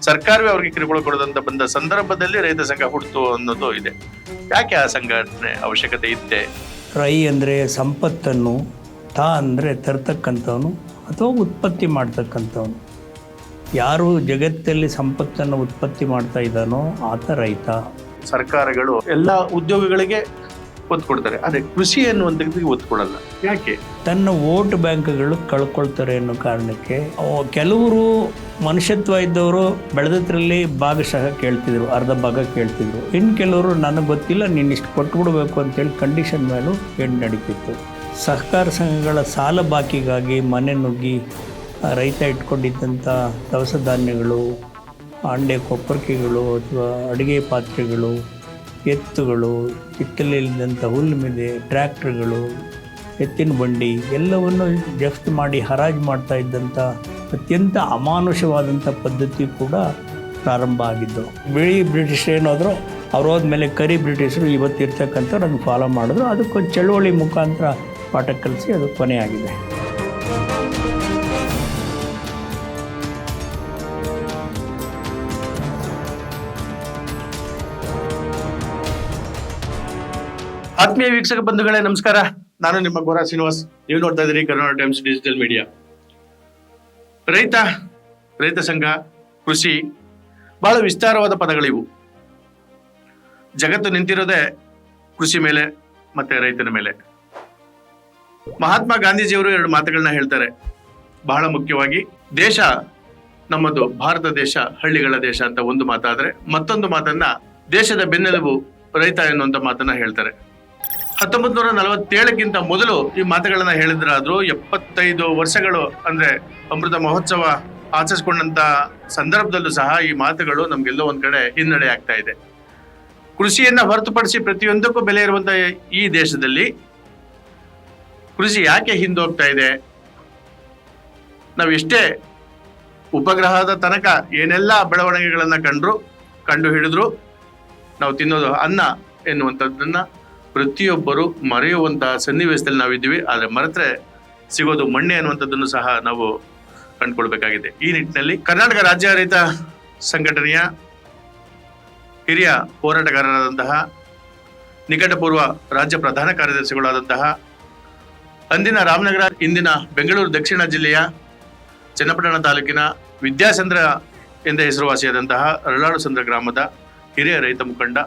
ಸರ್ಕಾರವೇ ಅವರಿಗೆ ಕಿರುಕುಳ ಕೊಡದಂತ ಬಂದ ಸಂದರ್ಭದಲ್ಲಿ ರೈತ ಸಂಘ ಹುಡ್ತು ಅನ್ನೋದು ಇದೆ. ಯಾಕೆ ಆ ಸಂಘಟನೆ ಅವಶ್ಯಕತೆ ಇತ್ತೆ? ರೈ ಅಂದರೆ ಸಂಪತ್ತನ್ನು ತಾ ಅಂದರೆ ತರ್ತಕ್ಕಂಥವನು ಅಥವಾ ಉತ್ಪತ್ತಿ ಮಾಡ್ತಕ್ಕಂಥವನು. ಯಾರು ಜಗತ್ತಲ್ಲಿ ಸಂಪತ್ತನ್ನು ಉತ್ಪತ್ತಿ ಮಾಡ್ತಾ ಇದ್ದಾನೋ ಆತ ರೈತ. ಸರ್ಕಾರಗಳು ಎಲ್ಲ ಉದ್ಯೋಗಗಳಿಗೆ ಒತ್ತು ಕೊಡ್ತಾರೆ. ಅದೇ ಕೃಷಿ ಅನ್ನುವಂಥದ್ದು ಒತ್ತು ಕೊಡಲ್ಲ. ಯಾಕೆ? ತನ್ನ ವೋಟ್ ಬ್ಯಾಂಕ್ಗಳು ಕಳ್ಕೊಳ್ತಾರೆ ಅನ್ನೋ ಕಾರಣಕ್ಕೆ ಕೆಲವರು ಮನುಷ್ಯತ್ವ ಇದ್ದವರು ಬೆಳೆದದ್ರಲ್ಲಿ ಭಾಗಶಃ ಕೇಳ್ತಿದ್ರು ಅರ್ಧ ಭಾಗ ಕೇಳ್ತಿದ್ರು. ಇನ್ನು ಕೆಲವರು ನನಗೆ ಗೊತ್ತಿಲ್ಲ ನೀನು ಇಷ್ಟು ಕೊಟ್ಬಿಡ್ಬೇಕು ಅಂತೇಳಿ ಕಂಡೀಷನ್ ಮೇಲೂ ಏನು ನಡೀತಿತ್ತು. ಸಹಕಾರ ಸಂಘಗಳ ಸಾಲ ಬಾಕಿಗಾಗಿ ಮನೆ ನುಗ್ಗಿ ರೈತ ಇಟ್ಕೊಂಡಿದ್ದಂಥ ದವಸ ಧಾನ್ಯಗಳು ಅಂಡೆ ಕೊಪ್ಪರಿಕೆಗಳು ಅಥವಾ ಅಡುಗೆ ಪಾತ್ರೆಗಳು, ಎತ್ತುಗಳು ಹಿತ್ತಲಿಲ್ಲದಂಥ ಹುಲ್ಲು ಮೇಲೆ ಟ್ರ್ಯಾಕ್ಟ್ರ್ಗಳು, ಎತ್ತಿನ ಬಂಡಿ ಎಲ್ಲವನ್ನು ಜಫ್ತು ಮಾಡಿ ಹರಾಜು ಮಾಡ್ತಾ ಇದ್ದಂಥ ಅತ್ಯಂತ ಅಮಾನುಷವಾದಂಥ ಪದ್ಧತಿ ಕೂಡ ಪ್ರಾರಂಭ ಆಗಿದ್ದು. ಬಿಳಿ ಬ್ರಿಟಿಷರು ಏನಾದರೂ, ಅವ್ರು ಹೋದ್ಮೇಲೆ ಕರಿ ಬ್ರಿಟಿಷರು ಇವತ್ತಿರ್ತಕ್ಕಂಥವ್ರು ಅದನ್ನು ಫಾಲೋ ಮಾಡಿದ್ರು. ಅದಕ್ಕೊಂದು ಚಳುವಳಿ ಮುಖಾಂತರ ಪಾಠ ಕಲಿಸಿ ಅದು ಕೊನೆಯಾಗಿದೆ. ಆತ್ಮೀಯ ವೀಕ್ಷಕ ಬಂಧುಗಳೇ, ನಮಸ್ಕಾರ. ನಾನು ನಿಮ್ಮ ಗೋರಾ ಶ್ರೀನಿವಾಸ್. ನೀವು ನೋಡ್ತಾ ಇದ್ದೀರಿ ಕರ್ನಾಟಕ ಟೈಮ್ಸ್ ಡಿಜಿಟಲ್ ಮೀಡಿಯಾ. ರೈತ ರೈತ ಸಂಘ, ಕೃಷಿ, ಬಹಳ ವಿಸ್ತಾರವಾದ ಪದಗಳಿವು. ಜಗತ್ತು ನಿಂತಿರೋದೇ ಕೃಷಿ ಮೇಲೆ ಮತ್ತೆ ರೈತನ ಮೇಲೆ. ಮಹಾತ್ಮ ಗಾಂಧೀಜಿಯವರು ಎರಡು ಮಾತುಗಳನ್ನ ಹೇಳ್ತಾರೆ. ಬಹಳ ಮುಖ್ಯವಾಗಿ ದೇಶ ನಮ್ಮದು ಭಾರತ ದೇಶ, ಹಳ್ಳಿಗಳ ದೇಶ ಅಂತ ಒಂದು ಮಾತಾದ್ರೆ ಮತ್ತೊಂದು ಮಾತನ್ನ ದೇಶದ ಬೆನ್ನೆಲುಬು ರೈತ ಎನ್ನುವಂತ ಮಾತನ್ನ ಹೇಳ್ತಾರೆ. ಹತ್ತೊಂಬತ್ ನೂರ ನಲವತ್ತೇಳಕ್ಕಿಂತ ಮೊದಲು ಈ ಮಾತುಗಳನ್ನ ಹೇಳಿದ್ರಾದ್ರೂ ಎಪ್ಪತ್ತೈದು ವರ್ಷಗಳು ಅಂದ್ರೆ ಅಮೃತ ಮಹೋತ್ಸವ ಆಚರಿಸಿಕೊಂಡಂತ ಸಂದರ್ಭದಲ್ಲೂ ಸಹ ಈ ಮಾತುಗಳು ನಮ್ಗೆಲ್ಲೋ ಒಂದ್ ಕಡೆ ಹಿನ್ನಡೆ ಆಗ್ತಾ ಇದೆ. ಕೃಷಿಯನ್ನ ಹೊರತುಪಡಿಸಿ ಪ್ರತಿಯೊಂದಕ್ಕೂ ಬೆಲೆ ಇರುವಂತ ಈ ದೇಶದಲ್ಲಿ ಕೃಷಿ ಯಾಕೆ ಹಿಂದೋಗ್ತಾ ಇದೆ? ನಾವೆಷ್ಟೇ ಉಪಗ್ರಹದ ತನಕ ಏನೆಲ್ಲ ಬೆಳವಣಿಗೆಗಳನ್ನು ಕಂಡ್ರು, ಕಂಡು ಹಿಡಿದ್ರು, ನಾವು ತಿನ್ನೋದು ಅನ್ನ ಎನ್ನುವಂಥದ್ದನ್ನು ಪ್ರತಿಯೊಬ್ಬರು ಮರೆಯುವಂತಹ ಸನ್ನಿವೇಶದಲ್ಲಿ ನಾವಿದ್ದೀವಿ. ಆದರೆ ಮರೆತರೆ ಸಿಗೋದು ಮಣ್ಣೆ ಅನ್ನುವಂಥದ್ದನ್ನು ಸಹ ನಾವು ಕಂಡುಕೊಳ್ಬೇಕಾಗಿದೆ. ಈ ನಿಟ್ಟಿನಲ್ಲಿ ಕರ್ನಾಟಕ ರಾಜ್ಯ ರೈತ ಸಂಘಟನೆಯ ಹಿರಿಯ ಹೋರಾಟಗಾರರಾದಂತಹ ನಿಕಟಪೂರ್ವ ರಾಜ್ಯ ಪ್ರಧಾನ ಕಾರ್ಯದರ್ಶಿಗಳಾದಂತಹ ಅಂದಿನ ರಾಮನಗರ, ಇಂದಿನ ಬೆಂಗಳೂರು ದಕ್ಷಿಣ ಜಿಲ್ಲೆಯ ಚನ್ನಪಟ್ಟಣ ತಾಲೂಕಿನ ವಿದ್ಯಾಸಂದ್ರ ಎಂದ ಹೆಸರುವಾಸಿಯಾದಂತಹ ಅರಳಾಡು ಸಂದ್ರ ಗ್ರಾಮದ ಹಿರಿಯ ರೈತ ಮುಖಂಡ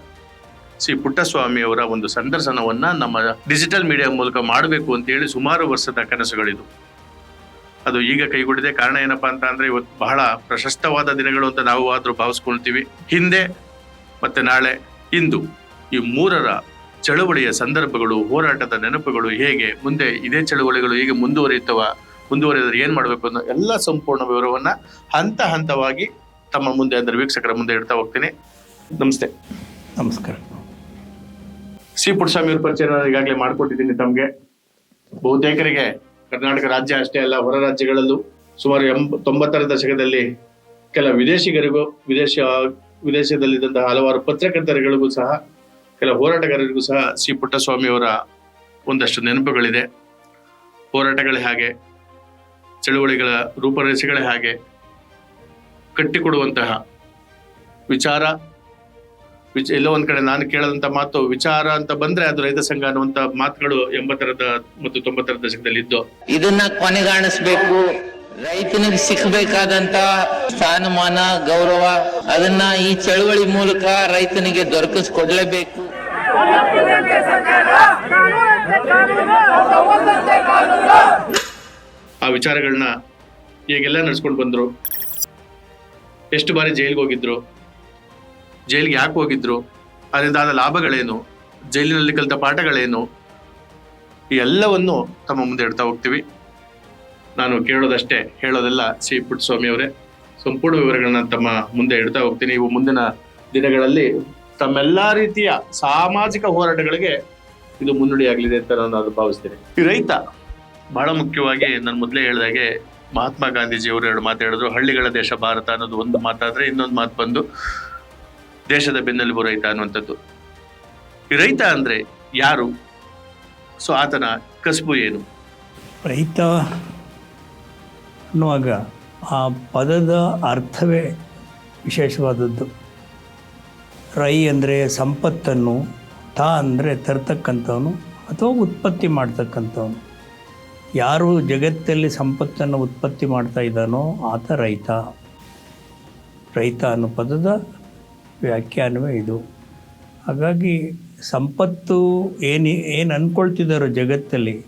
ಶ್ರೀ ಪುಟ್ಟಸ್ವಾಮಿ ಅವರ ಒಂದು ಸಂದರ್ಶನವನ್ನ ನಮ್ಮ ಡಿಜಿಟಲ್ ಮೀಡಿಯಾ ಮೂಲಕ ಮಾಡಬೇಕು ಅಂತ ಹೇಳಿ ಸುಮಾರು ವರ್ಷದ ಕನಸುಗಳಿದು. ಅದು ಈಗ ಕೈಗೂಡಿದೆ. ಕಾರಣ ಏನಪ್ಪಾ ಅಂತ ಅಂದ್ರೆ ಇವತ್ತು ಬಹಳ ಪ್ರಶಸ್ತವಾದ ದಿನಗಳು ಅಂತ ನಾವು ಆದರೂ ಭಾವಿಸ್ಕೊಳ್ತೀವಿ. ಹಿಂದೆ ಮತ್ತೆ ನಾಳೆ, ಇಂದು ಈ ಮೂರರ ಚಳುವಳಿಯ ಸಂದರ್ಭಗಳು ಹೋರಾಟದ ನೆನಪುಗಳು ಹೇಗೆ ಮುಂದೆ ಇದೇ ಚಳುವಳಿಗಳು ಹೇಗೆ ಮುಂದುವರಿಯುತ್ತವ ಮುಂದುವರಿದ್ರೆ ಏನ್ ಮಾಡ್ಬೇಕು ಅನ್ನೋ ಎಲ್ಲ ಸಂಪೂರ್ಣ ವಿವರವನ್ನ ಹಂತ ಹಂತವಾಗಿ ತಮ್ಮ ಮುಂದೆ ಅಂದ್ರೆ ವೀಕ್ಷಕರ ಮುಂದೆ ಇಡ್ತಾ ಹೋಗ್ತೀನಿ. ನಮಸ್ತೆ. ನಮಸ್ಕಾರ. ಸಿ ಪುಟ್ಟಸ್ವಾಮಿ ಅವ್ರ ಪರಿಚಯ ನಾನು ಈಗಾಗಲೇ ಮಾಡಿಕೊಟ್ಟಿದ್ದೀನಿ ತಮ್ಗೆ. ಬಹುತೇಕರಿಗೆ ಕರ್ನಾಟಕ ರಾಜ್ಯ ಅಷ್ಟೇ ಅಲ್ಲ ಹೊರ ರಾಜ್ಯಗಳಲ್ಲೂ ಸುಮಾರು ಎಂಬ ತೊಂಬತ್ತರ ದಶಕದಲ್ಲಿ ಕೆಲ ವಿದೇಶಿಗರಿಗೂ ವಿದೇಶ ವಿದೇಶದಲ್ಲಿದ್ದಂತಹ ಹಲವಾರು ಪತ್ರಕರ್ತರುಗಳಿಗೂ ಸಹ ಕೆಲ ಹೋರಾಟಗಾರರಿಗೂ ಸಹ ಸಿ ಪುಟ್ಟಸ್ವಾಮಿ ಅವರ ಒಂದಷ್ಟು ನೆನಪುಗಳಿದೆ. ಹೋರಾಟಗಳೇ ಹಾಗೆ, ಚಳುವಳಿಗಳ ರೂಪರೇಷೆಗಳೇ ಹಾಗೆ ಕಟ್ಟಿಕೊಡುವಂತಹ ವಿಚಾರ, ವಿಚ, ಎಲ್ಲೋ ಒಂದು ಕಡೆ ನಾನು ಕೇಳದಂತ ಮಾತು ವಿಚಾರ ಅಂತ ಬಂದ್ರೆ ಅದು ರೈತ ಸಂಘ ಅನ್ನುವಂಥ ಮಾತುಗಳು ಎಂಬತ್ತರದ ಮತ್ತು ತೊಂಬತ್ತರ ದಶಕದಲ್ಲಿ ಇದ್ದು ಇದನ್ನ ಕೊನೆಗಾಣಿಸ್ಬೇಕು. ರೈತನಿಗೆ ಸಿಕ್ಕಬೇಕಾದಂತ ಸ್ಥಾನಮಾನ, ಗೌರವ, ಅದನ್ನ ಈ ಚಳುವಳಿ ಮೂಲಕ ರೈತನಿಗೆ ದೊರಕಿಸ್ಕೊಡ್ಲೇಬೇಕು. ಆ ವಿಚಾರಗಳನ್ನ ಈಗೆಲ್ಲ ನಡ್ಸ್ಕೊಂಡು ಬಂದ್ರು. ಎಷ್ಟು ಬಾರಿ ಜೈಲಿಗೆ ಹೋಗಿದ್ರು. ಜೈಲಿಗೆ ಯಾಕೆ ಹೋಗಿದ್ರು. ಅದರಿಂದ ಆದ ಲಾಭಗಳೇನು. ಜೈಲಿನಲ್ಲಿ ಕಲಿತ ಪಾಠಗಳೇನು. ಈ ಎಲ್ಲವನ್ನು ತಮ್ಮ ಮುಂದೆ ಇಡ್ತಾ ಹೋಗ್ತೀವಿ. ನಾನು ಕೇಳೋದಷ್ಟೇ, ಹೇಳೋದೆಲ್ಲ ಸಿ. ಪುಟ್ಟಸ್ವಾಮಿ ಅವರೇ. ಸಂಪೂರ್ಣ ವಿವರಗಳನ್ನ ತಮ್ಮ ಮುಂದೆ ಇಡ್ತಾ ಹೋಗ್ತೀನಿ. ಇವು ಮುಂದಿನ ದಿನಗಳಲ್ಲಿ ತಮ್ಮೆಲ್ಲಾ ರೀತಿಯ ಸಾಮಾಜಿಕ ಹೋರಾಟಗಳಿಗೆ ಇದು ಮುನ್ನುಡಿ ಆಗಲಿದೆ ಅಂತ ನಾನು ಅದು ಭಾವಿಸ್ತೇನೆ. ಈ ರೈತ ಬಹಳ ಮುಖ್ಯವಾಗಿ ನಾನು ಮೊದಲೇ ಹೇಳಿದಾಗೆ ಮಹಾತ್ಮ ಗಾಂಧೀಜಿ ಅವರು ಎರಡು ಮಾತು ಹೇಳಿದ್ರು ಹಳ್ಳಿಗಳ ದೇಶ ಭಾರತ ಅನ್ನೋದು ಒಂದು ಮಾತಾದ್ರೆ ಇನ್ನೊಂದು ಮಾತು ಬಂದು ದೇಶದ ಬೆನ್ನೆಲುಬು ರೈತ ಅನ್ನುವಂಥದ್ದು. ಈ ರೈತ ಅಂದ್ರೆ ಯಾರು? ಸೊ ಆತನ ಕಸುಬು ಏನು? ರೈತ ಅನ್ನುವಾಗ ಆ ಪದದ ಅರ್ಥವೇ ವಿಶೇಷವಾದದ್ದು. ರೈ ಅಂದರೆ ಸಂಪತ್ತನ್ನು, ತಾ ಅಂದರೆ ತರ್ತಕ್ಕಂಥವನು ಅಥವಾ ಉತ್ಪತ್ತಿ ಮಾಡ್ತಕ್ಕಂಥವನು. ಯಾರು ಜಗತ್ತಲ್ಲಿ ಸಂಪತ್ತನ್ನು ಉತ್ಪತ್ತಿ ಮಾಡ್ತಾ ಇದ್ದಾನೋ ಆತ ರೈತ. ರೈತ ಅನ್ನೋ ಪದದ ವ್ಯಾಖ್ಯಾನವೇ ಇದು. ಹಾಗಾಗಿ ಸಂಪತ್ತು ಏನು ಏನು ಅಂದ್ಕೊಳ್ತಿದ್ದಾರೋ ಜಗತ್ತಲ್ಲಿ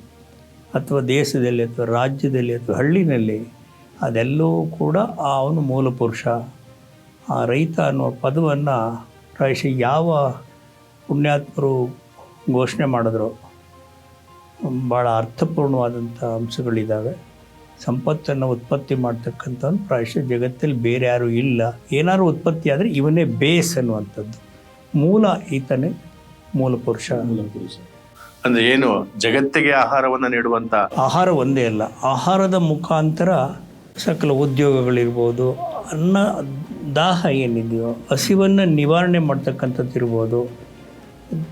ಅಥವಾ ದೇಶದಲ್ಲಿ ಅಥವಾ ರಾಜ್ಯದಲ್ಲಿ ಅಥವಾ ಹಳ್ಳಿನಲ್ಲಿ ಅದೆಲ್ಲವೂ ಕೂಡ ಅವನು ಮೂಲ ಪುರುಷ ಆ ರೈತ ಅನ್ನುವ ಪದವನ್ನು ಪ್ರಾಯಶಃ ಯಾವ ಪುಣ್ಯಾತ್ಮರು ಘೋಷಣೆ ಮಾಡಿದ್ರು ಭಾಳ ಅರ್ಥಪೂರ್ಣವಾದಂಥ ಅಂಶಗಳಿದ್ದಾವೆ. ಸಂಪತ್ತನ್ನು ಉತ್ಪತ್ತಿ ಮಾಡ್ತಕ್ಕಂಥ ಪ್ರಾಯಶಃ ಜಗತ್ತಲ್ಲಿ ಬೇರೆ ಯಾರೂ ಇಲ್ಲ. ಏನಾದ್ರು ಉತ್ಪತ್ತಿ ಆದರೆ ಇವನೇ ಬೇಸ್ ಅನ್ನುವಂಥದ್ದು. ಮೂಲ ಈತನೇ ಮೂಲ ಪುರುಷ. ಅಂದರೆ ಏನು ಜಗತ್ತಿಗೆ ಆಹಾರವನ್ನು ನೀಡುವಂತ ಆಹಾರ ಒಂದೇ ಅಲ್ಲ ಆಹಾರದ ಮುಖಾಂತರ ಸಕಲ ಉದ್ಯೋಗಗಳಿರ್ಬೋದು ಅನ್ನ ದಾಹ ಏನಿದೆಯೋ, ಹಸಿವನ್ನು ನಿವಾರಣೆ ಮಾಡ್ತಕ್ಕಂಥದ್ದು ಇರ್ಬೋದು.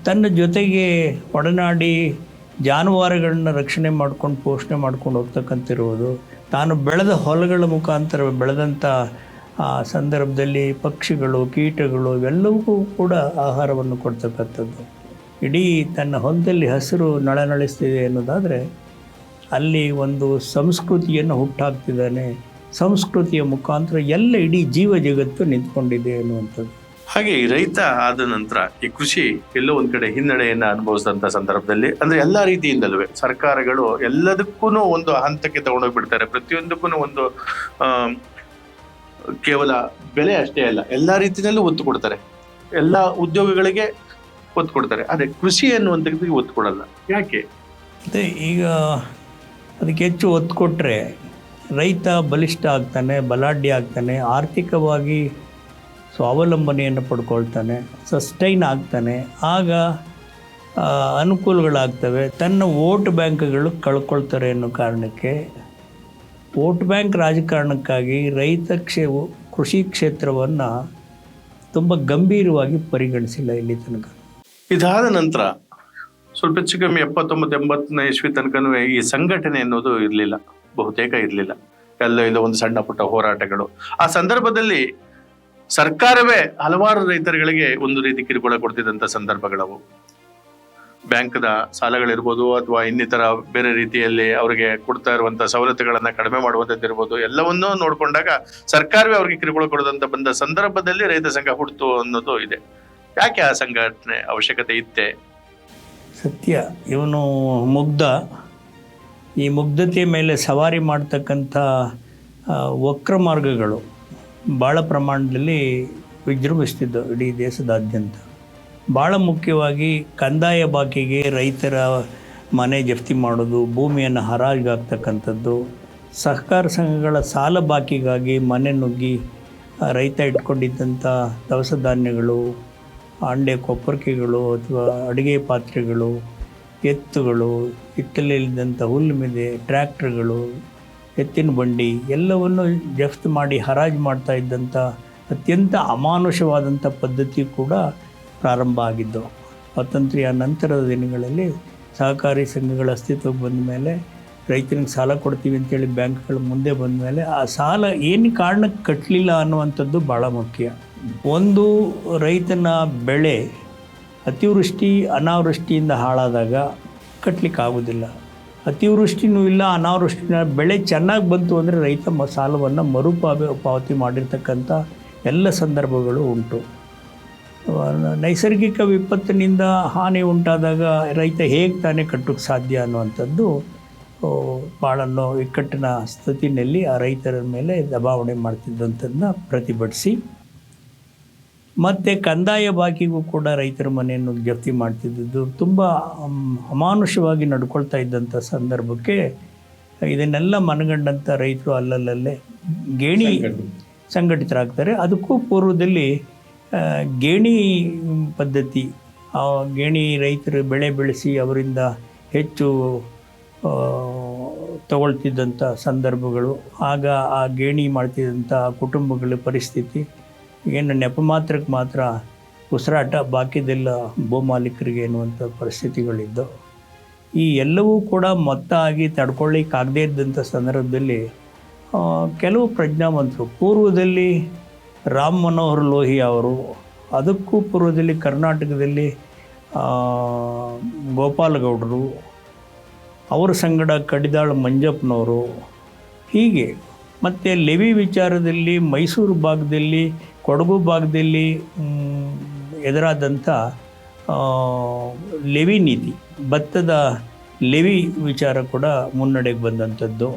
ತನ್ನ ಜೊತೆಗೆ ಒಡನಾಡಿ ಜಾನುವಾರುಗಳನ್ನ ರಕ್ಷಣೆ ಮಾಡ್ಕೊಂಡು, ಪೋಷಣೆ ಮಾಡ್ಕೊಂಡು ಹೋಗ್ತಕ್ಕಂತಿರುವುದು ತಾನು ಬೆಳೆದ ಹೊಲಗಳ ಮುಖಾಂತರ ಬೆಳೆದಂಥ, ಆ, ಸಂದರ್ಭದಲ್ಲಿ ಪಕ್ಷಿಗಳು, ಕೀಟಗಳು ಇವೆಲ್ಲವೂ ಕೂಡ ಆಹಾರವನ್ನು ಕೊಡ್ತಕ್ಕಂಥದ್ದು. ಇಡೀ ತನ್ನ ಹೊಲದಲ್ಲಿ ಹಸಿರು ನಳನಳಿಸ್ತಿದೆ ಅನ್ನೋದಾದರೆ, ಅಲ್ಲಿ ಒಂದು ಸಂಸ್ಕೃತಿಯನ್ನು ಹುಟ್ಟಾಕ್ತಿದ್ದಾನೆ. ಸಂಸ್ಕೃತಿಯ ಮುಖಾಂತರ ಎಲ್ಲ ಇಡೀ ಜೀವ ಜಗತ್ತು ನಿಂತ್ಕೊಂಡಿದೆ ಅನ್ನುವಂಥದ್ದು. ಹಾಗೆ ಈ ರೈತ ಆದ ನಂತರ ಈ ಕೃಷಿ ಎಲ್ಲೋ ಒಂದ್ ಕಡೆ ಹಿನ್ನಡೆಯನ್ನ ಅನುಭವಿಸಿದಂತ ಸಂದರ್ಭದಲ್ಲಿ ಅಂದ್ರೆ ಎಲ್ಲಾ ರೀತಿಯಿಂದಲೂ ಸರ್ಕಾರಗಳು ಎಲ್ಲದಕ್ಕೂ ಒಂದು ಹಂತಕ್ಕೆ ತಗೊಂಡೋಗ್ಬಿಡ್ತಾರೆ. ಪ್ರತಿಯೊಂದಕ್ಕೂ ಒಂದು ಕೇವಲ ಬೆಲೆ ಅಷ್ಟೇ ಅಲ್ಲ ಎಲ್ಲಾ ರೀತಿಯಲ್ಲೂ ಒತ್ತು ಕೊಡ್ತಾರೆ. ಎಲ್ಲಾ ಉದ್ಯೋಗಗಳಿಗೆ ಒತ್ತು ಕೊಡ್ತಾರೆ. ಅದೇ ಕೃಷಿ ಅನ್ನುವಂಥದ್ದು ಒತ್ತು ಕೊಡಲ್ಲ. ಯಾಕೆ? ಅದೇ ಈಗ ಅದಕ್ಕೆ ಹೆಚ್ಚು ಒತ್ತು ಕೊಟ್ಟರೆ ರೈತ ಬಲಿಷ್ಠ ಆಗ್ತಾನೆ, ಬಲಾಢ್ಯ ಆಗ್ತಾನೆ, ಆರ್ಥಿಕವಾಗಿ ಸ್ವಾವಲಂಬನೆಯನ್ನು ಪಡ್ಕೊಳ್ತಾನೆ, ಸಸ್ಟೈನ್ ಆಗ್ತಾನೆ, ಆಗ ಅನುಕೂಲಗಳಾಗ್ತವೆ. ತನ್ನ ವೋಟ್ ಬ್ಯಾಂಕ್ಗಳು ಕಳ್ಕೊಳ್ತಾರೆ ಅನ್ನೋ ಕಾರಣಕ್ಕೆ ವೋಟ್ ಬ್ಯಾಂಕ್ ರಾಜಕಾರಣಕ್ಕಾಗಿ ರೈತ ಕ್ಷೇ, ಕೃಷಿ ಕ್ಷೇತ್ರವನ್ನು ತುಂಬ ಗಂಭೀರವಾಗಿ ಪರಿಗಣಿಸಿಲ್ಲ ಇಲ್ಲಿ ತನಕ. ಇದಾದ ನಂತರ ಸ್ವಲ್ಪ ಹೆಚ್ಚು ಕಮ್ಮಿ ಎಪ್ಪತ್ತೊಂಬತ್ತು ಎಂಬತ್ತನೇ ಇಸ್ವಿ ತನಕನೂ ಈ ಸಂಘಟನೆ ಅನ್ನೋದು ಇರಲಿಲ್ಲ. ಬಹುತೇಕ ಇರಲಿಲ್ಲ. ಎಲ್ಲೋ ಇಲ್ಲೋ ಒಂದು ಸಣ್ಣ ಪುಟ್ಟ ಹೋರಾಟಗಳು. ಆ ಸಂದರ್ಭದಲ್ಲಿ ಸರ್ಕಾರವೇ ಹಲವಾರು ರೈತರುಗಳಿಗೆ ಒಂದು ರೀತಿ ಕಿರುಕುಳ ಕೊಡ್ತಿದ್ದಂಥ ಸಂದರ್ಭಗಳವು. ಬ್ಯಾಂಕ್ದ ಸಾಲಗಳಿರ್ಬೋದು ಅಥವಾ ಇನ್ನಿತರ ಬೇರೆ ರೀತಿಯಲ್ಲಿ ಅವರಿಗೆ ಕೊಡ್ತಾ ಇರುವಂತಹ ಸವಲತ್ತುಗಳನ್ನ ಕಡಿಮೆ ಮಾಡುವಂಥದ್ದು ಇರ್ಬೋದು ಎಲ್ಲವನ್ನೂ ನೋಡ್ಕೊಂಡಾಗ ಸರ್ಕಾರವೇ ಅವ್ರಿಗೆ ಕಿರುಕುಳ ಕೊಡದಂತ ಬಂದ ಸಂದರ್ಭದಲ್ಲಿ ರೈತ ಸಂಘ ಹುಡ್ತು ಅನ್ನೋದು ಇದೆ. ಯಾಕೆ ಆ ಸಂಘಟನೆ ಅವಶ್ಯಕತೆ ಇತ್ತೆ? ಸತ್ಯ. ಇವನು ಮುಗ್ಧ. ಈ ಮುಗ್ಧತೆ ಮೇಲೆ ಸವಾರಿ ಮಾಡ್ತಕ್ಕಂಥ ವಕ್ರ ಮಾರ್ಗಗಳು ಭಾಳ ಪ್ರಮಾಣದಲ್ಲಿ ವಿಜೃಂಭಿಸ್ತಿದ್ದವು ಇಡೀ ದೇಶದಾದ್ಯಂತ. ಭಾಳ ಮುಖ್ಯವಾಗಿ ಕಂದಾಯ ಬಾಕಿಗೆ ರೈತರ ಮನೆ ಜಪ್ತಿ ಮಾಡೋದು, ಭೂಮಿಯನ್ನು ಹರಾಜಾಗ್ತಕ್ಕಂಥದ್ದು, ಸಹಕಾರ ಸಂಘಗಳ ಸಾಲ ಬಾಕಿಗಾಗಿ ಮನೆ ನುಗ್ಗಿ ರೈತ ಇಟ್ಕೊಂಡಿದ್ದಂಥ ದವಸ ಧಾನ್ಯಗಳು ಅಂಡೆ ಕೊಪ್ಪರಿಕೆಗಳು ಅಥವಾ ಅಡುಗೆ ಪಾತ್ರೆಗಳು ಎತ್ತುಗಳು ಹಿತ್ತಲೆಯಲ್ಲಿದ್ದಂಥ ಹುಲ್ಲು ಮೇಲೆ ಟ್ರ್ಯಾಕ್ಟ್ರುಗಳು, ಎತ್ತಿನ ಬಂಡಿ ಎಲ್ಲವನ್ನು ಜಫ್ತು ಮಾಡಿ ಹರಾಜು ಮಾಡ್ತಾ ಇದ್ದಂಥ ಅತ್ಯಂತ ಅಮಾನುಷವಾದಂಥ ಪದ್ಧತಿ ಕೂಡ ಪ್ರಾರಂಭ ಆಗಿದ್ದು, ಸ್ವಾತಂತ್ರ್ಯ ನಂತರದ ದಿನಗಳಲ್ಲಿ ಸಹಕಾರಿ ಸಂಘಗಳ ಅಸ್ತಿತ್ವಕ್ಕೆ ಬಂದ ಮೇಲೆ ರೈತರಿಗೆ ಸಾಲ ಕೊಡ್ತೀವಿ ಅಂತೇಳಿ ಬ್ಯಾಂಕ್ಗಳು ಮುಂದೆ ಬಂದ ಮೇಲೆ ಆ ಸಾಲ ಏನು ಕಾರಣಕ್ಕೆ ಕಟ್ಟಲಿಲ್ಲ ಅನ್ನುವಂಥದ್ದು ಭಾಳ ಮುಖ್ಯ. ಒಂದು ರೈತನ ಬೆಳೆ ಅತಿವೃಷ್ಟಿ ಅನಾವೃಷ್ಟಿಯಿಂದ ಹಾಳಾದಾಗ ಕಟ್ಟಲಿಕ್ಕೆ ಆಗೋದಿಲ್ಲ ಅತಿವೃಷ್ಟಿನೂ ಇಲ್ಲ, ಅನಾವೃಷ್ಟಿನ ಬೆಳೆ ಚೆನ್ನಾಗಿ ಬಂತು ಅಂದರೆ ರೈತ ಮ, ಸಾಲವನ್ನು ಮರುಪಾವ ಪಾವತಿ ಮಾಡಿರ್ತಕ್ಕಂಥ ಎಲ್ಲ ಸಂದರ್ಭಗಳು ಉಂಟು. ನೈಸರ್ಗಿಕ ವಿಪತ್ತಿನಿಂದ ಹಾನಿ ಉಂಟಾದಾಗ ರೈತ ಹೇಗೆ ತಾನೇ ಕಟ್ಟೋಕ್ಕೆ ಸಾಧ್ಯ ಅನ್ನುವಂಥದ್ದು ಬಾಳನ್ನು ಇಕ್ಕಟ್ಟಿನ ಸ್ಥಿತಿನಲ್ಲಿ ಆ ರೈತರ ಮೇಲೆ ದಬಾವಣೆ ಮಾಡ್ತಿದ್ದಂಥದ್ದನ್ನ ಪ್ರತಿಭಟಿಸಿ ಮತ್ತು ಕಂದಾಯ ಬಾಕಿಗೂ ಕೂಡ ರೈತರ ಮನೆಯನ್ನು ಜಪ್ತಿ ಮಾಡ್ತಿದ್ದದ್ದು ತುಂಬ ಅಮ್, ಅಮಾನುಷವಾಗಿ ನಡ್ಕೊಳ್ತಾ ಇದ್ದಂಥ ಸಂದರ್ಭಕ್ಕೆ ಇದನ್ನೆಲ್ಲ ಮನಗಂಡಂಥ ರೈತರು ಅಲ್ಲಲ್ಲಲ್ಲೇ ಗೇಣಿ ಸಂಘಟಿತರಾಗ್ತಾರೆ. ಅದಕ್ಕೂ ಪೂರ್ವದಲ್ಲಿ ಗೇಣಿ ಪದ್ಧತಿ ಆ ಗೇಣಿ ರೈತರು ಬೆಳೆ ಬೆಳೆಸಿ ಅವರಿಂದ ಹೆಚ್ಚು ತಗೊಳ್ತಿದ್ದಂಥ ಸಂದರ್ಭಗಳು ಆಗ ಆ ಗೇಣಿ ಮಾಡ್ತಿದ್ದಂಥ ಕುಟುಂಬಗಳ ಪರಿಸ್ಥಿತಿ ಏನು ನೆಪ ಮಾತ್ರಕ್ಕೆ ಮಾತ್ರ ಉಸಿರಾಟ ಬಾಕಿದೆಲ್ಲ ಭೂಮಾಲೀಕರಿಗೆ ಎನ್ನುವಂಥ ಪರಿಸ್ಥಿತಿಗಳಿದ್ದು. ಈ ಎಲ್ಲವೂ ಕೂಡ ಮೊತ್ತ ಆಗಿ ತಡ್ಕೊಳ್ಳಿಕ್ಕಾಗದೇ ಇದ್ದಂಥ ಸಂದರ್ಭದಲ್ಲಿ ಕೆಲವು ಪ್ರಜ್ಞಾವಂತರು, ಪೂರ್ವದಲ್ಲಿ ರಾಮ್ ಮನೋಹರ್ ಲೋಹಿಯಾ ಅವರು, ಅದಕ್ಕೂ ಪೂರ್ವದಲ್ಲಿ ಕರ್ನಾಟಕದಲ್ಲಿ ಗೋಪಾಲಗೌಡರು, ಅವರ ಸಂಗಡ ಕಡಿದಾಳ ಮಂಜಪ್ಪನವರು, ಹೀಗೆ ಮತ್ತು ಲೆವಿ ವಿಚಾರದಲ್ಲಿ ಮೈಸೂರು ಭಾಗದಲ್ಲಿ ಕೊಡಗು ಭಾಗದಲ್ಲಿ ಎದುರಾದಂಥ ಲೆವಿ ನೀತಿ, ಭತ್ತದ ಲೆವಿ ವಿಚಾರ ಕೂಡ ಮುನ್ನಡೆಗೆ ಬಂದಂಥದ್ದು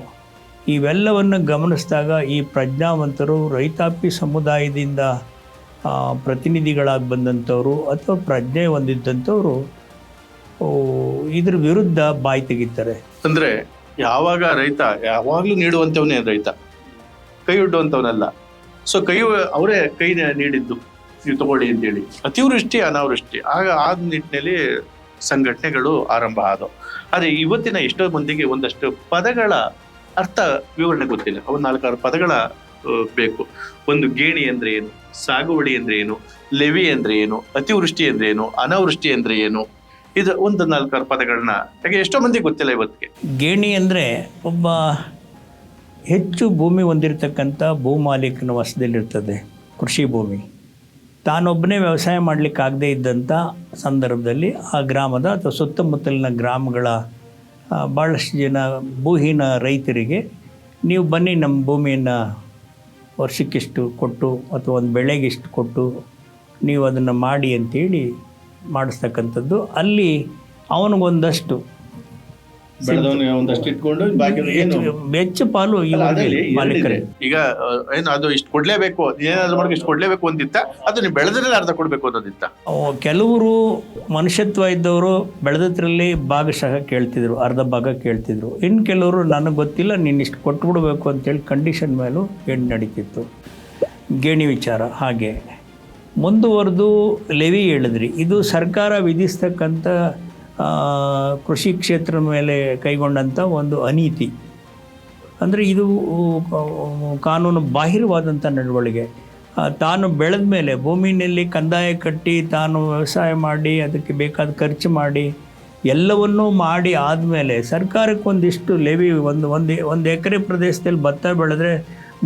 ಇವೆಲ್ಲವನ್ನು ಗಮನಿಸಿದಾಗ ಈ ಪ್ರಜ್ಞಾವಂತರು ರೈತಾಪಿ ಸಮುದಾಯದಿಂದ ಪ್ರತಿನಿಧಿಗಳಾಗಿ ಬಂದಂಥವರು ಅಥವಾ ಪ್ರಜ್ಞೆ ಹೊಂದಿದ್ದಂಥವರು ಇದ್ರ ವಿರುದ್ಧ ಬಾಯಿ ತೆಗಿತಾರೆ. ಅಂದ್ರೆ ಯಾವಾಗ ರೈತ ಯಾವಾಗಲೂ ನೀಡುವಂತವನೇ ರೈತ. ಕೈ ಒಡ್ಡುವಂತವನಲ್ಲ ಸೊ ಕೈ ಅವರೇ ಕೈ ನೀಡಿದ್ದು. ನೀವು ತಗೊಳ್ಳಿ ಅಂತೇಳಿ. ಅತಿವೃಷ್ಟಿ, ಅನಾವೃಷ್ಟಿ. ಆಗ ಆದ ನಿಟ್ಟಿನಲ್ಲಿ ಸಂಘಟನೆಗಳು ಆರಂಭ ಆದವು. ಆದರೆ ಇವತ್ತಿನ ಎಷ್ಟೋ ಮಂದಿಗೆ ಒಂದಷ್ಟು ಪದಗಳ ಅರ್ಥ ವಿವರಣೆ ಗೊತ್ತಿಲ್ಲ. ಒಂದು ನಾಲ್ಕಾರು ಪದಗಳ ಬೇಕು. ಒಂದು ಗೇಣಿ ಅಂದ್ರೆ ಏನು? ಸಾಗುವಳಿ ಅಂದ್ರೆ ಏನು? ಲೆವಿ ಅಂದ್ರೆ ಏನು? ಅತಿವೃಷ್ಟಿ ಅಂದ್ರೆ ಏನು? ಅನಾವೃಷ್ಟಿ ಅಂದ್ರೆ ಏನು? ಇದು ಒಂದು ನಾಲ್ಕಾರು ಪದಗಳನ್ನ. ಹಾಗೆ ಎಷ್ಟೋ ಮಂದಿಗೆ ಗೊತ್ತಿಲ್ಲ ಇವತ್ತಿಗೆ. ಗೇಣಿ ಅಂದ್ರೆ ಒಬ್ಬ ಹೆಚ್ಚು ಭೂಮಿ ಹೊಂದಿರತಕ್ಕಂಥ ಭೂಮಾಲೀಕನ ವಶದಲ್ಲಿರ್ತದೆ ಕೃಷಿ ಭೂಮಿ. ತಾನೊಬ್ಬನೇ ವ್ಯವಸಾಯ ಮಾಡಲಿಕ್ಕಾಗದೇ ಇದ್ದಂಥ ಸಂದರ್ಭದಲ್ಲಿ ಆ ಗ್ರಾಮದ ಅಥವಾ ಸುತ್ತಮುತ್ತಲಿನ ಗ್ರಾಮಗಳ ಭಾಳಷ್ಟು ಜನ ಭೂಹೀನ ರೈತರಿಗೆ ನೀವು ಬನ್ನಿ ನಮ್ಮ ಭೂಮಿಯನ್ನು ವರ್ಷಕ್ಕಿಷ್ಟು ಕೊಟ್ಟು ಅಥವಾ ಒಂದು ಬೆಳೆಗಿಷ್ಟು ಕೊಟ್ಟು ನೀವು ಅದನ್ನು ಮಾಡಿ ಅಂತೇಳಿ ಮಾಡಿಸ್ತಕ್ಕಂಥದ್ದು. ಅಲ್ಲಿ ಅವನಿಗೊಂದಷ್ಟು ಒಂದಷ್ಟು ಇಟ್ಕೊಂಡು ಹೆಚ್ಚು ಪಾಲು ಈಗ ಏನು ಅದು ಇಷ್ಟು ಕೊಡ್ಲೇಬೇಕು ಏನಾದ್ರು ಮಾಡಿ ಇಷ್ಟು ಕೊಡ್ಲೇಬೇಕು ಅಂತಿತ್ತ ಅದು ನೀವು ಬೆಳೆದ್ರೆ ಅರ್ಧ ಕೊಡ್ಬೇಕು ಅನ್ನೋದಿತ್ತ? ಕೆಲವರು ಮನುಷ್ಯತ್ವ ಇದ್ದವರು ಬೆಳೆದದ್ರಲ್ಲಿ ಭಾಗಶಃ ಕೇಳ್ತಿದ್ರು ಅರ್ಧ ಭಾಗ ಕೇಳ್ತಿದ್ರು. ಇನ್ನು ಕೆಲವರು ನನಗೆ ಗೊತ್ತಿಲ್ಲ ನೀನು ಇಷ್ಟು ಕೊಟ್ಬಿಡ್ಬೇಕು ಅಂತೇಳಿ ಕಂಡೀಷನ್ ಮೇಲೂ ಏನು ನಡೀತಿತ್ತು? ಗೇಣಿ ವಿಚಾರ ಹಾಗೆ. ಮುಂದುವರೆದು ಲೆವಿ ಹೇಳಿದ್ರಿ. ಇದು ಸರ್ಕಾರ ವಿಧಿಸ್ತಕ್ಕಂಥ ಕೃಷಿ ಕ್ಷೇತ್ರದ ಮೇಲೆ ಕೈಗೊಂಡಂಥ ಒಂದು ಅನೀತಿ. ಅಂದರೆ ಇದು ಕಾನೂನು ಬಾಹಿರವಾದಂಥ ನಡವಳಿಕೆ ತಾನು ಬೆಳೆದ ಮೇಲೆ ಭೂಮಿನಲ್ಲಿ ಕಂದಾಯ ಕಟ್ಟಿ, ತಾನು ವ್ಯವಸಾಯ ಮಾಡಿ, ಅದಕ್ಕೆ ಬೇಕಾದ ಖರ್ಚು ಮಾಡಿ, ಎಲ್ಲವನ್ನೂ ಮಾಡಿ ಆದಮೇಲೆ ಸರ್ಕಾರಕ್ಕೆ ಒಂದಿಷ್ಟು ಲೆವಿ ಒಂದು ಒಂದು ಒಂದು ಎಕರೆ ಪ್ರದೇಶದಲ್ಲಿ ಭತ್ತ ಬೆಳೆದ್ರೆ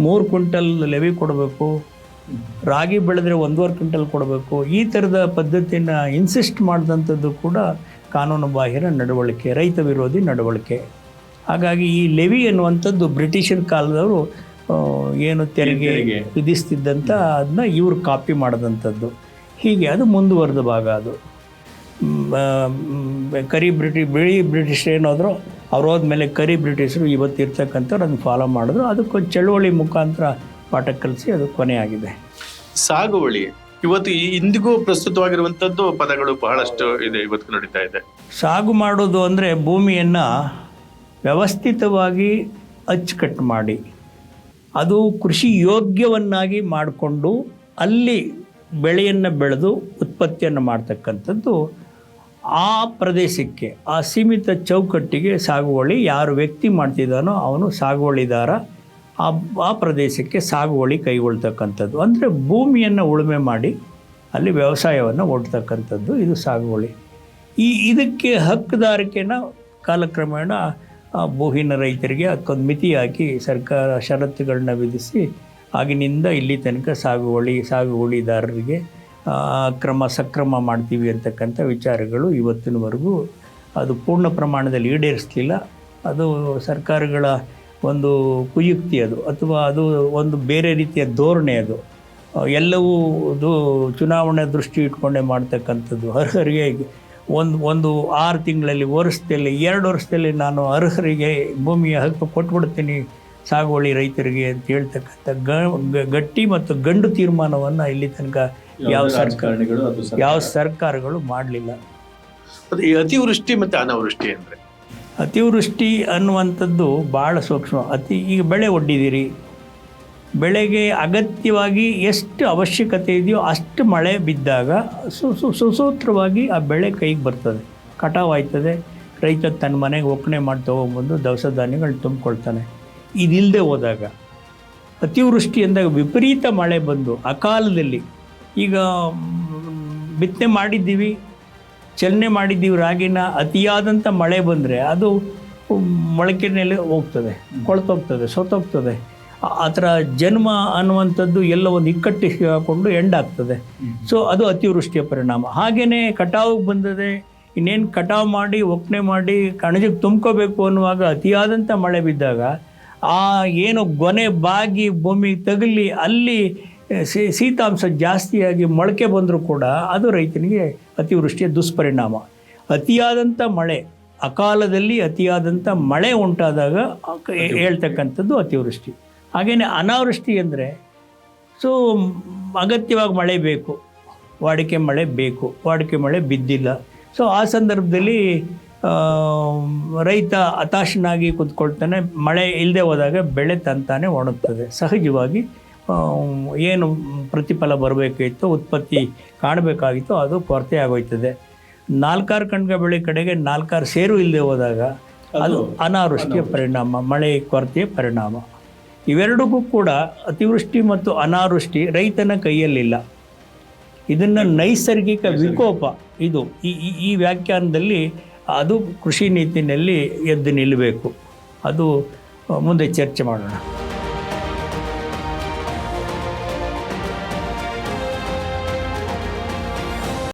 ಮೂರು ಕ್ವಿಂಟಲ್ ಲೆವಿ ಕೊಡಬೇಕು, ರಾಗಿ ಬೆಳೆದ್ರೆ ಒಂದೂವರೆ ಕ್ವಿಂಟಲ್ ಕೊಡಬೇಕು, ಈ ಥರದ ಪದ್ಧತಿನ ಇನ್ಸಿಸ್ಟ್ ಮಾಡಿದಂಥದ್ದು ಕೂಡ ಕಾನೂನು ಬಾಹಿರ ನಡವಳಿಕೆ ರೈತ ವಿರೋಧಿ ನಡವಳಿಕೆ. ಹಾಗಾಗಿ ಈ ಲೆವಿ ಎನ್ನುವಂಥದ್ದು ಬ್ರಿಟಿಷರ ಕಾಲದವರು ಏನು ತೆರಿಗೆ ವಿಧಿಸ್ತಿದ್ದಂಥ ಅದನ್ನ ಇವರು ಕಾಪಿ ಮಾಡಿದಂಥದ್ದು. ಹೀಗೆ ಅದು ಮುಂದುವರೆದ ಭಾಗ ಅದು. ಕರಿ ಬ್ರಿಟಿ ಬಿಳಿ ಬ್ರಿಟಿಷ್ ಏನಾದರು ಅವ್ರು ಹೋದ್ಮೇಲೆ ಕರಿ ಬ್ರಿಟಿಷರು ಇವತ್ತು ಇರ್ತಕ್ಕಂಥವ್ರು ಅದನ್ನು ಫಾಲೋ ಮಾಡಿದ್ರು. ಅದಕ್ಕೊಂದು ಚಳುವಳಿ ಮುಖಾಂತರ ಪಾಠ ಕಲಿಸಿ ಅದು ಕೊನೆಯಾಗಿದೆ. ಸಾಗುವಳಿ. ಇವತ್ತು ಇಂದಿಗೂ ಪ್ರಸ್ತುತವಾಗಿರುವಂತದ್ದು ಪದಗಳು ಬಹಳಷ್ಟು ಇದೆ ಇವತ್ತು ನಡೀತಾ ಇದೆ. ಸಾಗು ಮಾಡೋದು ಅಂದರೆ ಭೂಮಿಯನ್ನು ವ್ಯವಸ್ಥಿತವಾಗಿ ಅಚ್ಚುಕಟ್ಟು ಮಾಡಿ. ಅದು ಕೃಷಿ ಯೋಗ್ಯವನ್ನಾಗಿ ಮಾಡಿಕೊಂಡು ಅಲ್ಲಿ ಬೆಳೆಯನ್ನು ಬೆಳೆದು ಉತ್ಪತ್ತಿಯನ್ನು ಮಾಡ್ತಕ್ಕಂಥದ್ದು ಆ ಪ್ರದೇಶಕ್ಕೆ, ಆ ಸೀಮಿತ ಚೌಕಟ್ಟಿಗೆ ಸಾಗುವಳಿ ಯಾರು ವ್ಯಕ್ತಿ ಮಾಡ್ತಿದ್ದಾನೋ ಅವನು ಸಾಗುವಳಿದಾರ. ಆ ಆ ಪ್ರದೇಶಕ್ಕೆ ಸಾಗುವಳಿ ಕೈಗೊಳ್ತಕ್ಕಂಥದ್ದು. ಅಂದರೆ ಭೂಮಿಯನ್ನು ಉಳುಮೆ ಮಾಡಿ ಅಲ್ಲಿ ವ್ಯವಸಾಯವನ್ನು ಒಡ್ತಕ್ಕಂಥದ್ದು ಇದು ಸಾಗುವಳಿ. ಈ, ಇದಕ್ಕೆ ಹಕ್ಕುದಾರಿಕೆನ ಕಾಲಕ್ರಮೇಣ ಭೂಹೀನ ರೈತರಿಗೆ ಅದಕ್ಕೊಂದು ಮಿತಿ ಹಾಕಿ ಸರ್ಕಾರ ಷರತ್ತುಗಳನ್ನ ವಿಧಿಸಿ ಆಗಿನಿಂದ ಇಲ್ಲಿ ತನಕ ಸಾಗುವಳಿ, ಸಾಗುವಳಿದಾರರಿಗೆ ಕ್ರಮ ಸಕ್ರಮ ಮಾಡ್ತೀವಿ ಅಂತಕ್ಕಂಥ ವಿಚಾರಗಳು ಇವತ್ತಿನವರೆಗೂ ಅದು ಪೂರ್ಣ ಪ್ರಮಾಣದಲ್ಲಿ ಈಡೇರಿಸಲಿಲ್ಲ. ಅದು ಸರ್ಕಾರಗಳ ಒಂದು ಕುಯುಕ್ತಿ ಅದು ಅಥವಾ ಅದು ಒಂದು ಬೇರೆ ರೀತಿಯ ಧೋರಣೆ ಅದು. ಎಲ್ಲವೂ ಇದು ಚುನಾವಣೆ ದೃಷ್ಟಿ ಇಟ್ಕೊಂಡೇ ಮಾಡ್ತಕ್ಕಂಥದ್ದು. ಅರ್ಹರಿಗೆ ಒಂದು ಒಂದು ಆರು ತಿಂಗಳಲ್ಲಿ ವರ್ಷದಲ್ಲಿ ಎರಡು ವರ್ಷದಲ್ಲಿ ನಾನು ಅರ್ಹರಿಗೆ ಭೂಮಿಯ ಹಕ್ಕು ಕೊಟ್ಬಿಡ್ತೀನಿ ಸಾಗುವಳಿ ರೈತರಿಗೆ ಅಂತ ಹೇಳ್ತಕ್ಕಂಥ ಗ- ಗ- ಗಟ್ಟಿ ಮತ್ತು ಗಂಡು ತೀರ್ಮಾನವನ್ನು ಇಲ್ಲಿ ತನಕ ಯಾವ ಸರ್ಕಾರಗಳು ಯಾವ ಸರ್ಕಾರಗಳು ಮಾಡಲಿಲ್ಲ. ಅದು ಅತಿವೃಷ್ಟಿ ಮತ್ತು ಅನಾವೃಷ್ಟಿ ಅಂದ್ರೆ? ಅತಿವೃಷ್ಟಿ ಅನ್ನುವಂಥದ್ದು ಭಾಳ ಸೂಕ್ಷ್ಮ. ಅತಿ ಈಗ ಬೆಳೆ ಒಡ್ಡಿದ್ದೀರಿ ಬೆಳೆಗೆ ಅಗತ್ಯವಾಗಿ ಎಷ್ಟು ಅವಶ್ಯಕತೆ ಇದೆಯೋ ಅಷ್ಟು ಮಳೆ ಬಿದ್ದಾಗ ಸು ಸು ಸುಸೂತ್ರವಾಗಿ ಆ ಬೆಳೆ ಕೈಗೆ ಬರ್ತದೆ. ಕಟಾವಾಯ್ತದೆ. ರೈತ ತನ್ನ ಮನೆಗೆ ಒಕ್ಕಣೆ ಮಾಡಿ ತೊಗೊಂಬಂದು ದವಸ ಧಾನ್ಯಗಳನ್ನ ತುಂಬಿಕೊಳ್ತಾನೆ. ಇದಿಲ್ಲದೆ ಹೋದಾಗ ಅತಿವೃಷ್ಟಿ ಅಂದಾಗ ವಿಪರೀತ ಮಳೆ ಬಂದು ಅಕಾಲದಲ್ಲಿ. ಈಗ ಬಿತ್ತನೆ ಮಾಡಿದ್ದೀವಿ. ಚಲನೆ ಮಾಡಿದ್ದೀವಿ, ರಾಗಿನ ಅತಿಯಾದಂಥ ಮಳೆ ಬಂದರೆ ಅದು ಮೊಳಕೆನಲ್ಲಿ ಹೋಗ್ತದೆ, ಕೊಳ್ತೋಗ್ತದೆ ಸೊತ್ತೋಗ್ತದೆ ಆ- ಥರ ಜನ್ಮ ಅನ್ನುವಂಥದ್ದು ಎಲ್ಲ ಒಂದು ಇಕ್ಕಟ್ಟಿಗೆ ಹಾಕೊಂಡು ಎಂಡಾಗ್ತದೆ ಸೊ ಅದು ಅತಿವೃಷ್ಟಿಯ ಪರಿಣಾಮ. ಹಾಗೆಯೇ ಕಟಾವು ಬಂದದೆ, ಇನ್ನೇನು ಕಟಾವು ಮಾಡಿ ಒಕ್ಕಣೆ ಮಾಡಿ, ಕಣಜಕ್ಕೆ ತುಂಬ್ಕೋಬೇಕು ಅನ್ನುವಾಗ ಅತಿಯಾದಂಥ ಮಳೆ ಬಿದ್ದಾಗ, ಆ ಏನು ಗೊನೆ ಬಾಗಿ, ಭೂಮಿ ತಗಲಿ, ಅಲ್ಲಿ ಶೀತಾಂಶ ಜಾಸ್ತಿಯಾಗಿ ಮೊಳಕೆ ಬಂದರೂ ಕೂಡ ಅದು ರೈತನಿಗೆ ಅತಿವೃಷ್ಟಿಯ ದುಷ್ಪರಿಣಾಮ. ಅತಿಯಾದಂಥ ಮಳೆ ಅಕಾಲದಲ್ಲಿ ಅತಿಯಾದಂಥ ಮಳೆ ಉಂಟಾದಾಗ ಹೇಳ್ತಕ್ಕಂಥದ್ದು ಅತಿವೃಷ್ಟಿ. ಹಾಗೆಯೇ ಅನಾವೃಷ್ಟಿ ಅಂದರೆ ಸೊ ಅಗತ್ಯವಾಗಿ ಮಳೆ ಬೇಕು ವಾಡಿಕೆ ಮಳೆ ಬೇಕು ವಾಡಿಕೆ ಮಳೆ ಬಿದ್ದಿಲ್ಲ. ಸೊ ಆ ಸಂದರ್ಭದಲ್ಲಿ ರೈತ ಹತಾಶನಾಗಿ ಕೂತ್ಕೊಳ್ತಾನೆ ಮಳೆ ಇಲ್ಲದೆ ಹೋದಾಗ ಬೆಳೆ ತಂತಾನೆ ಒಣಗ್ತದೆ. ಸಹಜವಾಗಿ ಏನು ಪ್ರತಿಫಲ ಬರಬೇಕಿತ್ತು ಉತ್ಪತ್ತಿ ಕಾಣಬೇಕಾಗಿತ್ತು ಅದು ಕೊರತೆ ಆಗೋಯ್ತದೆ. ನಾಲ್ಕಾರು ಕಣ್ಗ ಬೆಳೆ ಕಡೆಗೆ ನಾಲ್ಕಾರು ಸೇರು ಇಲ್ಲದೆ ಹೋದಾಗ ಅದು ಅನಾವೃಷ್ಟಿಯ ಪರಿಣಾಮ ಮಳೆ ಕೊರತೆಯ ಪರಿಣಾಮ. ಇವೆರಡಕ್ಕೂ ಕೂಡ ಅತಿವೃಷ್ಟಿ ಮತ್ತು ಅನಾವೃಷ್ಟಿ ರೈತನ ಕೈಯಲ್ಲಿಲ್ಲ. ಇದನ್ನು ನೈಸರ್ಗಿಕ ವಿಕೋಪ ಇದು. ಈ ಈ- ಈ ವ್ಯಾಖ್ಯಾನದಲ್ಲಿ ಅದು ಕೃಷಿ ನೀತಿನಲ್ಲಿ ಎದ್ದು ನಿಲ್ಲಬೇಕು ಅದು ಮುಂದೆ ಚರ್ಚೆ ಮಾಡೋಣ.